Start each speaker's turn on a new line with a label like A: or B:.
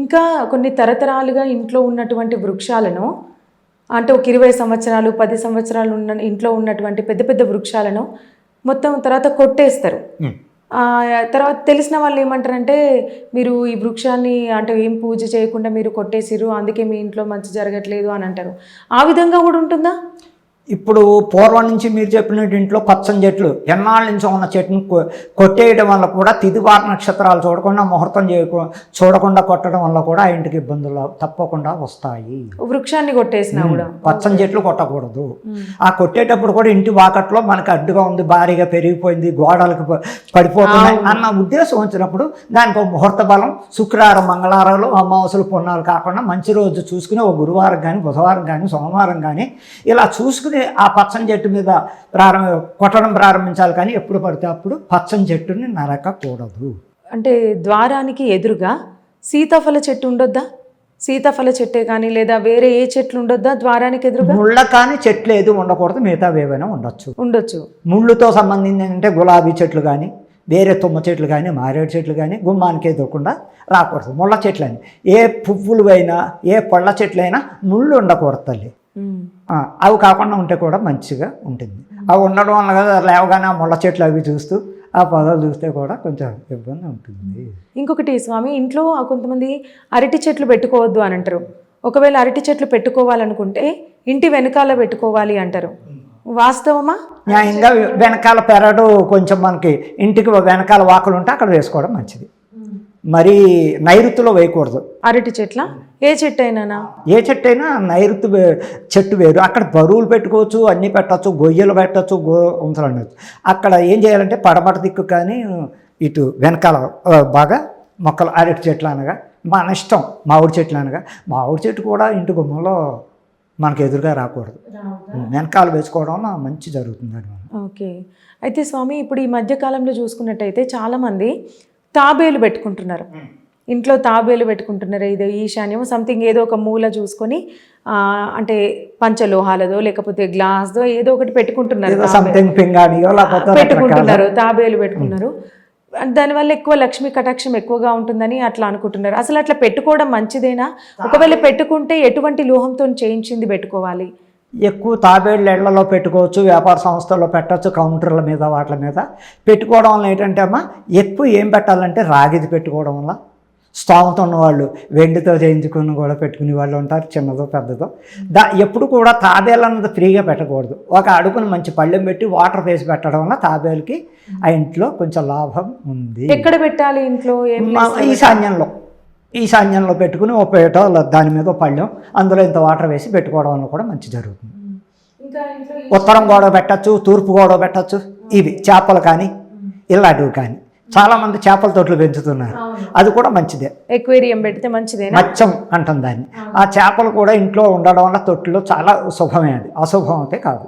A: ఇంకా కొన్ని తరతరాలుగా ఇంట్లో ఉన్నటువంటి వృక్షాలను అంటే ఒక ఇరవై సంవత్సరాలు పది సంవత్సరాలు ఉన్న ఇంట్లో ఉన్నటువంటి పెద్ద పెద్ద వృక్షాలను మొత్తం తర్వాత కొట్టేస్తారు. తర్వాత తెలిసిన వాళ్ళు ఏమంటారంటే మీరు ఈ వృక్షాన్ని అంటే ఏం పూజ చేయకుండా మీరు కొట్టేసిరు అందుకే మీ ఇంట్లో మంచి జరగట్లేదు అని అంటారు. ఆ విధంగా కూడా ఉంటుందా?
B: ఇప్పుడు పూర్వం నుంచి మీరు చెప్పినట్టు ఇంట్లో పచ్చని చెట్లు ఎన్నాళ్ళ నుంచి ఉన్న చెట్టును కొట్టేయడం వల్ల కూడా తిదివార నక్షత్రాలు చూడకుండా ముహూర్తం చేయకు చూడకుండా కొట్టడం వల్ల కూడా ఆ ఇంటికి ఇబ్బందులు తప్పకుండా వస్తాయి.
A: వృక్షాన్ని కొట్టేసినా కూడా.
B: పచ్చని చెట్లు కొట్టకూడదు. ఆ కొట్టేటప్పుడు కూడా ఇంటి వాకట్లో మనకి అడ్డుగా ఉంది భారీగా పెరిగిపోయింది గోడలకు పడిపోతున్నాయి అన్న ఉద్దేశం వచ్చినప్పుడు దానికి ఒక ముహూర్త బలం శుక్రవారం మంగళవారాలు అమావాసులు పున్నాలు కాకుండా మంచి రోజు చూసుకుని ఒక గురువారం కానీ బుధవారం కానీ సోమవారం కానీ ఇలా చూసుకుని ఆ పచ్చని చెట్టు మీద ప్రారంభ కొట్టడం ప్రారంభించాలి కానీ ఎప్పుడు పడితే అప్పుడు పచ్చని చెట్టుని నరకకూడదు.
A: అంటే ద్వారానికి ఎదురుగా సీతాఫల చెట్టు ఉండొద్దా? సీతాఫల చెట్టే కానీ లేదా వేరే ఏ చెట్లు ఉండొద్దా ద్వారానికి ఎదురుగా?
B: ముళ్ళ కానీ చెట్లు ఏది ఉండకూడదు మిగతా ఏవైనా ఉండొచ్చు.
A: ఉండొచ్చు.
B: ముళ్ళుతో సంబంధించి అంటే గులాబీ చెట్లు కానీ వేరే తుమ్మ చెట్లు కానీ మారేడు చెట్లు కానీ గుమ్మానికి ఎదురకుండా రాకూడదు. ముళ్ళ చెట్లు అని ఏ పువ్వులు అయినా ఏ పళ్ళ చెట్లు అయినా ముళ్ళు ఉండకూడదు తల్లి. అవి కాకుండా ఉంటే కూడా మంచిగా ఉంటుంది. అవి ఉండడం వల్ల కదా లేవగానే ఆ ముళ్ళ చెట్లు అవి చూస్తూ ఆ పొదలు చూస్తే కూడా కొంచెం ఇబ్బంది ఉంటుంది.
A: ఇంకొకటి స్వామి ఇంట్లో కొంతమంది అరటి చెట్లు పెట్టుకోవద్దు అని అంటారు. ఒకవేళ అరటి చెట్లు పెట్టుకోవాలనుకుంటే ఇంటి వెనకాల పెట్టుకోవాలి అంటారు. వాస్తవమా?
B: న్యాయంగా వెనకాల పెరడు కొంచెం మనకి ఇంటికి వెనకాల వాకులు ఉంటే అక్కడ వేసుకోవడం మంచిది. మరీ నైరుతిలో వేయకూడదు.
A: అరటి చెట్ల? ఏ చెట్టు అయినానా
B: ఏ చెట్టు అయినా నైరుతి చెట్టు వేరు. అక్కడ బరువులు పెట్టుకోవచ్చు అన్నీ పెట్టచ్చు గొయ్యలు పెట్టచ్చు గో ఉండొచ్చు అక్కడ ఏం చేయాలంటే పడమట దిక్కు కానీ ఇటు వెనకాల బాగా మొక్కలు అరటి చెట్లు అనగా మన ఇష్టం మామిడి చెట్లు అనగా మామిడి చెట్టు కూడా ఇంటి గుమ్మంలో మనకు ఎదురుగా రాకూడదు. వెనకాల వేసుకోవడం మంచి జరుగుతుంది అనమాట
A: ఓకే. అయితే స్వామి ఇప్పుడు ఈ మధ్య కాలంలో చూసుకున్నట్టయితే చాలామంది తాబేలు పెట్టుకుంటున్నారు. ఇంట్లో తాబేలు పెట్టుకుంటున్నారు. ఇది ఈశాన్యం సంథింగ్ ఏదో ఒక మూల చూసుకొని అంటే పంచలోహాలదో లేకపోతే గ్లాస్దో ఏదో ఒకటి పెట్టుకుంటున్నారు పెట్టుకుంటున్నారు తాబేలు పెట్టుకున్నారు. దానివల్ల ఎక్కువ లక్ష్మీ కటాక్షం ఎక్కువగా ఉంటుందని అట్లా అనుకుంటున్నారు. అసలు అట్లా పెట్టుకోవడం మంచిదేనా? ఒకవేళ పెట్టుకుంటే ఎటువంటి లోహంతో చేయించింది పెట్టుకోవాలి.
B: ఎక్కువ తాబేళ్ళు ఇళ్ళలో పెట్టుకోవచ్చు వ్యాపార సంస్థల్లో పెట్టచ్చు కౌంటర్ల మీద వాటి మీద. పెట్టుకోవడం వల్ల ఏంటంటే అమ్మా ఎక్కువ ఏం పెట్టాలంటే రాగిది పెట్టుకోవడం వల్ల. స్తోమత ఉన్నవాళ్ళు వెండితో చేయించుకుని కూడా పెట్టుకునే వాళ్ళు ఉంటారు చిన్నదో పెద్దదో. దా ఎప్పుడు కూడా తాబేలు అన్నది ఫ్రీగా పెట్టకూడదు. ఒక అడుగును మంచి పళ్ళెం పెట్టి వాటర్ వేసి పెట్టడం వల్ల తాబేలుకి ఆ ఇంట్లో కొంచెం లాభం ఉంది.
A: ఎక్కడ పెట్టాలి ఇంట్లో?
B: ఈశాన్యంలో. ఈశాన్యంలో పెట్టుకుని ఓ పేట దాని మీద పళ్ళెం అందులో ఇంత వాటర్ వేసి పెట్టుకోవడం వల్ల కూడా మంచి జరుగుతుంది. ఉత్తరం గోడ పెట్టచ్చు తూర్పు గోడ పెట్టచ్చు ఇవి చేపలు కానీ ఇలాంటివి కానీ. చాలామంది చేపల తోటలు పెంచుతున్నారు. అది కూడా మంచిదే.
A: ఎక్వేరియం పెడితే మంచిదేనా?
B: మత్స్యం అంటాం దాన్ని. ఆ చేపలు కూడా ఇంట్లో ఉండడం వల్ల తొట్టులో చాలా శుభమే అది. అశుభం అయితే కాదు.